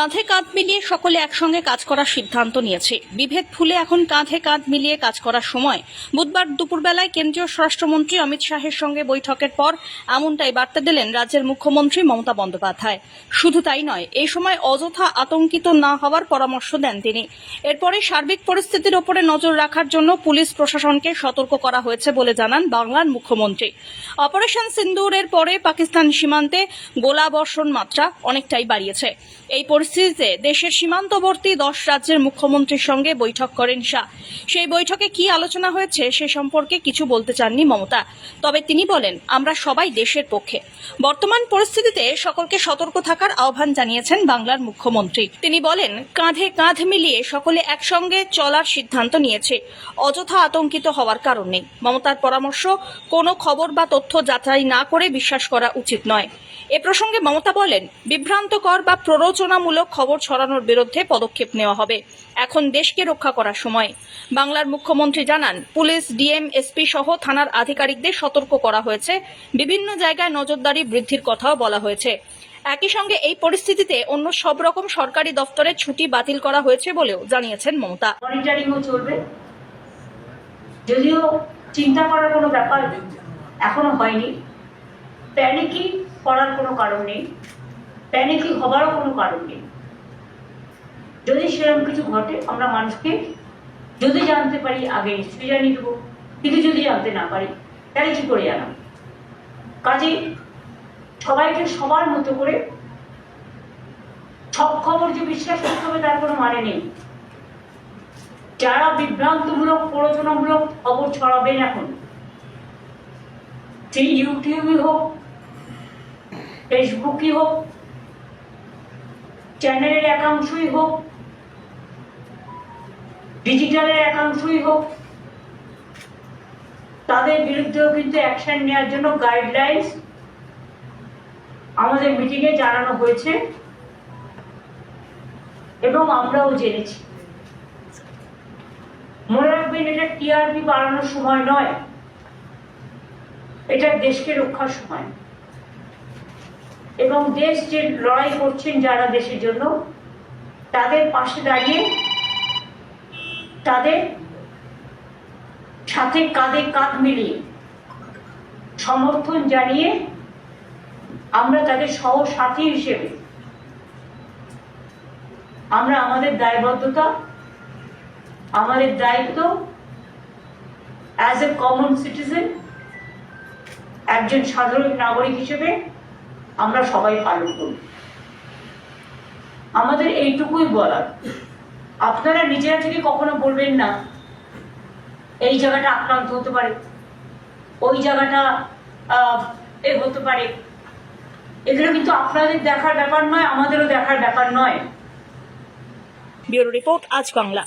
কাঁধে কাঁধ মিলিয়ে সকলে একসঙ্গে কাজ করার সিদ্ধান্ত নিয়েছে। বিভেদ ফুলে এখন কাঁধে কাঁধ মিলিয়ে কাজ করার সময়। বুধবার দুপুরবেলায় কেন্দ্রীয় স্বরাষ্ট্রমন্ত্রী অমিত শাহের সঙ্গে বৈঠকের পর এমনটাই বার্তা দিলেন রাজ্যের মুখ্যমন্ত্রী মমতা বন্দ্যোপাধ্যায়। শুধু তাই নয়, এই সময় অযথা আতঙ্কিত না হওয়ার পরামর্শ দেন তিনি। এরপরে সার্বিক পরিস্থিতির ওপরে নজর রাখার জন্য পুলিশ প্রশাসনকে সতর্ক করা হয়েছে বলে জানান বাংলার মুখ্যমন্ত্রী। অপারেশন সিন্দুরের পরে পাকিস্তান সীমান্তে গোলাবর্ষণ মাত্রা অনেকটাই বাড়িয়েছে। এই পরিস্থিতিতে দেশের সীমান্তবর্তী দশ রাজ্যের মুখ্যমন্ত্রীর সঙ্গে বৈঠক করেন শাহ। সেই বৈঠকে কি আলোচনা হয়েছে সে সম্পর্কে কিছু বলতে চাননি মমতা। তবে তিনি বলেন, আমরা সবাই দেশের পক্ষে। বর্তমান পরিস্থিতিতে সকলকে সতর্ক থাকার আহ্বান জানিয়েছেন বাংলার মুখ্যমন্ত্রী। তিনি বলেন, কাঁধে কাঁধ মিলিয়ে সকলে একসঙ্গে চলার সিদ্ধান্ত নিয়েছে। অযথা আতঙ্কিত হওয়ার কারণ নেই। মমতার পরামর্শ, কোনো খবর বা তথ্য যাচাই না করে বিশ্বাস করা উচিত নয়। এ প্রসঙ্গে মমতা বলেন, বিভ্রান্তকর বা প্ররোচনামূলক খবর ছড়ানোর বিরুদ্ধে পদক্ষেপ নেওয়া হবে। এখন দেশকে রক্ষা করার সময়। বাংলার মুখ্যমন্ত্রী জানান, পুলিশ, ডিএম, এসপি সহ থানার আধিকারিকদের সতর্ক করা হয়েছে। বিভিন্ন জায়গায় নজরদারি বৃদ্ধির কথাও বলা হয়েছে। একই সঙ্গে এই পরিস্থিতিতে অন্য সব রকম সরকারি দফতরের ছুটি বাতিল করা হয়েছে বলেও জানিয়েছেন মমতা। যদিও চিন্তা করার কোনো ব্যাপার এখনও হয়নি। প্যানিকি করার কোনো কারণ নেই। প্যানিকি হবারও কোনো কারণ নেই। যদি সেরকম কিছু ঘটে, আমরা মানুষকে যদি জানতে পারি, আগে নিশ্চয়ই জানিয়ে দেবো। কিন্তু যদি জানতে না পারি, তাহলে কি করে জানাব? কাজেই সবাইকে সবার মতো করে সব খবর যে বিশ্বাস করতে হবে, তার কোনো মানে নেই। যারা বিভ্রান্তমূলক, প্ররোচনামূলক খবর ছড়াবেন এখন সেই ইউটিউবই হোক ফেসবুকই হোক চ্যানেলের একাংশই হোক, ডিজিটালের একাংশই হোক, তাদের বিরুদ্ধেও কিন্তু অ্যাকশন নেওয়ার জন্য গাইডলাইন্স আমাদের মিটিংয়ে জানানো হয়েছে এবং আমরাও জেনেছি। মনে রাখবেন, এটা টিআরপি বাড়ানোর সময় নয়, এটা দেশকে রক্ষার সময়। এবং দেশ যে লড়াই করছেন যারা দেশের জন্য, তাদের পাশে দাঁড়িয়ে তাদের সাথে কাঁধে কাঁধ মিলিয়ে সমর্থন জানিয়ে আমরা তাদের সহ সাথী হিসেবে আমরা আমাদের দায়বদ্ধতা, আমাদের দায়িত্ব অ্যাজ এ কমন সিটিজেন একজন সাধারণ নাগরিক হিসেবে আমরা সবাই পালন করি। আমাদের এইটুকুই বলার। আপনারা নিজেরা থেকে কখনো বলবেন না, এই জায়গাটা আক্রান্ত হতে পারে, ওই জায়গাটা এ হতে পারে। এগুলো কিন্তু আপনাদের দেখার ব্যাপার নয়, আমাদেরও দেখার ব্যাপার নয়। ব্যুরো রিপোর্ট, আজ বাংলা।